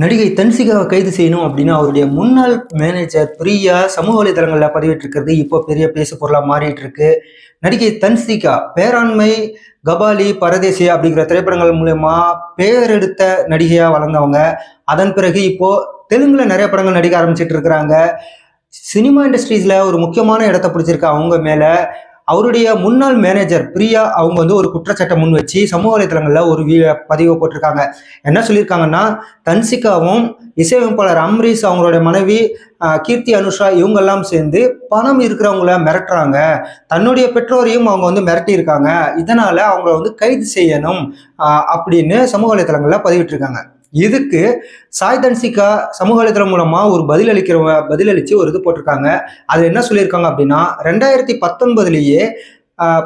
நடிகை தன்சிகாவை கைது செய்யணும் அப்படின்னு அவருடைய முன்னாள் மேனேஜர் பிரியா சமூக வலைதளங்களில் பதிவிட்டிருக்கிறது. இப்போ பெரிய பேசு பொருளாக மாறிட்டு இருக்கு நடிகை தன்சிகா பேராண்மை கபாலி பரதேசி அப்படிங்கிற திரைப்படங்கள் மூலயமா பேரெடுத்த நடிகையாக வளர்ந்தவங்க. அதன் பிறகு இப்போ தெலுங்குல நிறைய படங்கள் நடிக்க ஆரம்பிச்சிட்டு இருக்கிறாங்க சினிமா இண்டஸ்ட்ரீஸில் ஒரு முக்கியமான இடத்த பிடிச்சிருக்க அவங்க மேலே. அவருடைய முன்னாள் மேனேஜர் பிரியா அவங்க வந்து ஒரு குற்றச்சாட்டை முன் வச்சு சமூக வலைதளங்களில் ஒரு வீ பதிவை போட்டிருக்காங்க. என்ன சொல்லியிருக்காங்கன்னா தன்சிகாவும் இசையமைப்பாளர் அம்ரீஷ் அவங்களுடைய மனைவி கீர்த்தி அனுஷா இவங்கெல்லாம் சேர்ந்து பணம் இருக்கிறவங்கள மிரட்டுறாங்க. தன்னுடைய பெற்றோரையும் அவங்க வந்து மிரட்டியிருக்காங்க. இதனால் அவங்கள வந்து கைது செய்யணும் அப்படின்னு சமூக வலைதளங்களில் பதிவிட்டிருக்காங்க. இதுக்கு சாய் தன்சிகா சமூக வலைதளம் மூலமாக ஒரு பதில் அளிக்கிறவங்க பதிலளித்து ஒரு இது போட்டிருக்காங்க. அது என்ன சொல்லியிருக்காங்க அப்படின்னா ரெண்டாயிரத்தி பத்தொன்பதுலேயே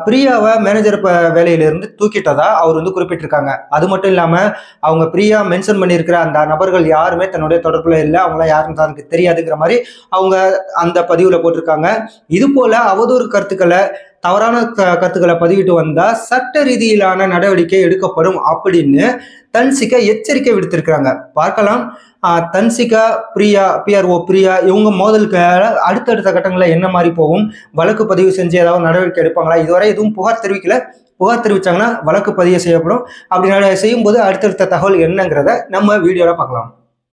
பிரியாவை மேனேஜர் வேலையிலிருந்து தூக்கிட்டதா அவர் வந்து குறிப்பிட்டிருக்காங்க. அது மட்டும் இல்லாமல் அவங்க பிரியா மென்ஷன் பண்ணியிருக்கிற அந்த நபர்கள் யாருமே தன்னுடைய தொடர்பில் இல்லை அவங்களாம் யாருன்னு தனக்கு தெரியாதுங்கிற மாதிரி அவங்க அந்த பதிவில் போட்டிருக்காங்க. இது போல் அவதூறு கருத்துக்களை தவறான க- கருத்துக்களை பதிவிட்டு வந்தால் சட்ட ரீதியிலான நடவடிக்கை எடுக்கப்படும் அப்படின்னு தன்சிகா எச்சரிக்கை விடுத்திருக்கிறாங்க. பார்க்கலாம். தன்சிகா பிரியா பிஆர்ஓ பிரியா இவங்க மோதலுக்கு அடுத்தடுத்த கட்டங்களில் என்ன மாதிரி போகும்? வழக்கு பதிவு செஞ்சு ஏதாவது நடவடிக்கை எடுப்பாங்களா? இதுவரை எதுவும் புகார் தெரிவிக்கல. புகார் தெரிவித்தாங்கன்னா வழக்கு பதிவு செய்யப்படும். அப்படி செய்யும்போது அடுத்தடுத்த தகவல் என்னங்கிறத நம்ம வீடியோவில் பார்க்கலாம்.